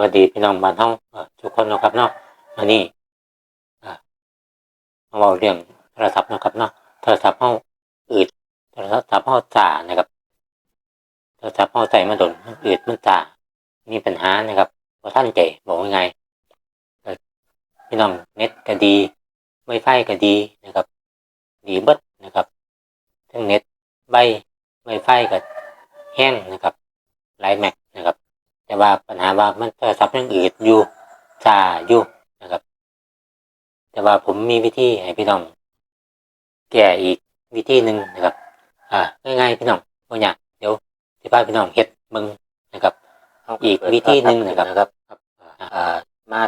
วัสดีพี่น้องบ้านเฮาเอ่อทุกคนนะครับเนาะวันนี้อ่มาเว้าเรื่องโทรศัพท์นะครับเนาะโทรศัพท์เฮาอืดโทรศัพท์เฮาจ้านะครับโทรศัพท์เฮาใส่มาโดนมันอืดมันจ้ามีปัญหานะครับบ่ทันใจบอกว่าไงพี่น้องเน็ตก็ดี Wi-Fi ก็ดีนะครับ ดีเบิดนะครับทั้งเน็ตใบ Wi-Fi ก็แห้งนะครับหลายแม็กนะครับ แต่ว่าปัญหาว่ามันโทรศัพท์ยังอืดอยู่จ้าอยู่นะครับ แต่ว่าผมมีวิธีให้พี่น้องแก้อีกวิธีหนึ่งนะครับ อ่าง่ายๆพี่น้องบ่ยากเดี๋ยวสิพาพี่น้องเฮ็ดมึงนะครับ อีกวิธีหนึ่งนะครับนะครับอ่ามา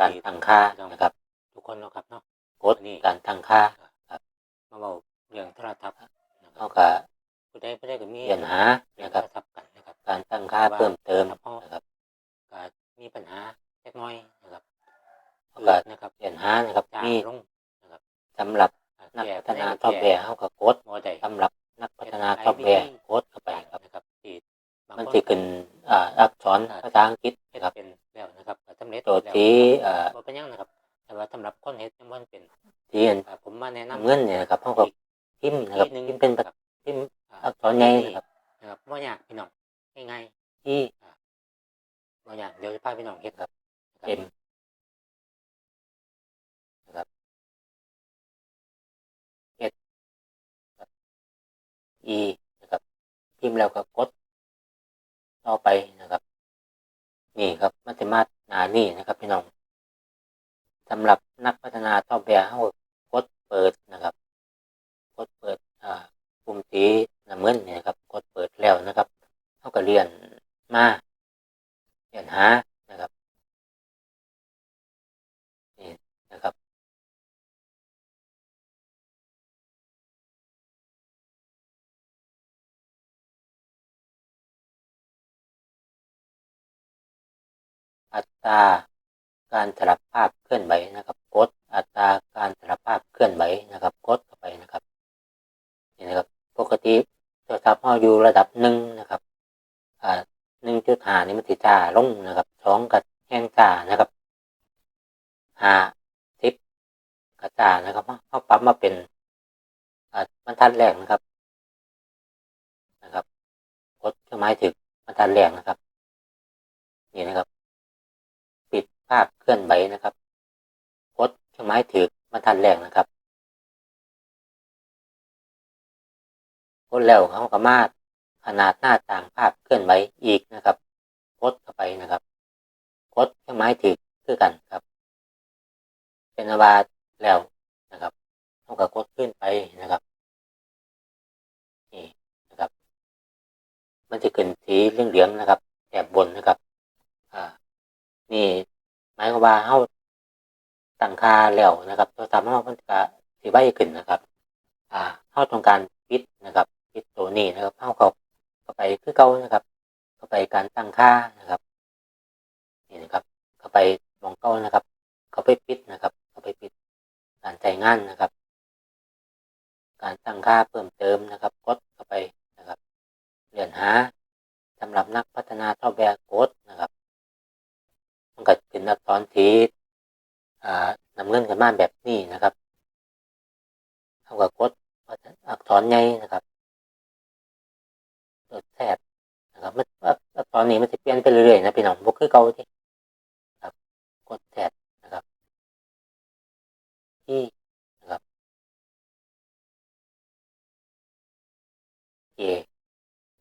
การตั้งค่านะครับ ทุกคนเนาะครับเนาะกดนี่การตั้งค่าครับมาเว้าเรื่องโทรศัพท์นะครับเฮาก็ผู้ใดผู้ใดก็มีปัญหานะครับทับกันนะครับ การตั้งค่าเพิ่มเติมนะครับก็มีปัญหาเล็กน้อยนะครับเฮาก็ นะครับปัญหานะครับมีลงนะครับสำหรับนักพัฒนาซอฟต์แวร์เฮาก็กดบ่ได้สำหรับนักพัฒนาซอฟต์แวร์กดเข้าไปครับนะครับที่มันจะขึ้นอ่าอักษรภาษาอังกฤษนะครับเป็นแล้วนะครับก็สำเร็จตัวที่เอ่อบ่เป็นหยังนะครับ แต่ว่าสำหรับคนเฮ็ดยังบ่เป็นที่อันอ่าผมมาแนะนำเงินเนี่ยนะครับเฮาก็พิมพ์นะครับพิมพ์เป็นแบบพิมพ์อักษรใหญ่นะครับนะครับบ่ยากพี่น้องง่ายๆที่อ่าบ่ยากเดี๋ยวจะพาพี่น้องเฮ็ดครับเป็น e นะครับพิมพ์แล้วก็กดต่อไปนะครับนี่ครับมัธมาหนานี่นะครับพี่น้องสำหรับนักพัฒนาซอฟต์แวร์เฮากดเปิดนะครับกดเปิดอ่าปุ่มสีน้ำเงินเนี่ยนะครับกดเปิดแล้วนะครับเฮาก็เรียนมาเรียนหา อัตราการสลับภาพเคลื่อนไหวนะครับ กดอัตราการสลับภาพเคลื่อนไหวนะครับ กดเข้าไปนะครับนี่นะครับ ปกติโทรศัพท์เราอยู่ระดับหนึ่งนะครับอ่าหนึ่งจุดห้านี่มันติจ้าลงนะครับสองกับแห้งจ้านะครับห้าสิบกระจ้านะครับเขาปรับมาเป็นอ่าบรรทัดแรกนะครับนะครับกดเครื่องหมายถึงบรรทัดแรกนะครับนี่นะครับ ภาพเคลื่อนไหวนะครับกดเครื่องหมายถือบรรทัดแรกนะครับกดแล้วเขาก็มาขนาดหน้าต่างภาพเคลื่อนไหวอีกนะครับกดเข้าไปนะครับกดเครื่องหมายถือคือกันครับ เป็นอาวาแล้วนะครับเขาก็กดขึ้นไปนะครับนี่นะครับ มันจะขึ้นสีเหลืองๆนะครับแถบบนนะครับ อ่า นี่ายความว่าเฮาตั้งค่าแล้วนะครับโทรศัพท์ของเรามันก็สิไว้ขึ้นนะครับ อ่าเฮาต้องการปิดนะครับปิดตัวนี้นะครับเฮาก็เข้าไปคือเก่านะครับ เข้าไปการตั้งค่านะครับนี่นะครับ เข้าไปมองเก่านะครับ เข้าไปปิดนะครับ เข้าไปปิดการใช้งานนะครับ การตั้งค่าเพิ่มเติมนะครับ กดเข้าไปนะครับเลื่อนหาสำหรับนักพัฒนาซอฟต์แวร์กดนะครับมัน ก็เป็นอักษรสีนำเงินกันมาแบบนี้นะครับเท่ากับกดอักษรใหญ่นะครับตัวแทบนะครับมันอักษรนี้มันจะเปลี่ยนไปเรื่อยๆนะพี่น้องบุกคือเก่าที่ครับกดแทบนะครับที่นะครับเอ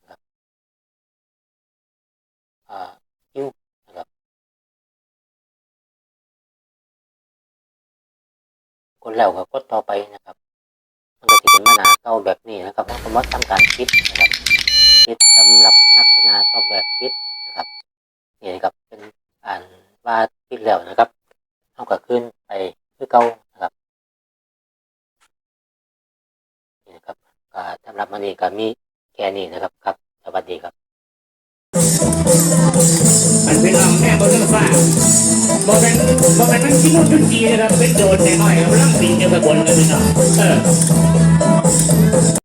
นะครับอ่ายูนะครับ ก ดแล้วก็กดต่อไปนะครับ มันก็จะเป็นมาหนาเก่าแบบนี้นะครับมันก็มาทำการคิดนะครับคิดสำหรับนักพัฒนาซอแวร์คิดนะครับนี่นะครับเป็นอ่านว่าคิดแล้วนะครับเท่ากับขึ้นไปคือเก่านะครับนี่นะครับสำหรับมันนี้ก็มีแค่นี้นะครับครับสวัสดีครับ มันเป็นลำแม่บนเรื่องฟ้า บ่เป็นบ่เป็นมันขี้มุดจุดจีนะครับเป็นโดนแน่น่อยครับร่างปีเดียวกับบนกันพี่น้องเออ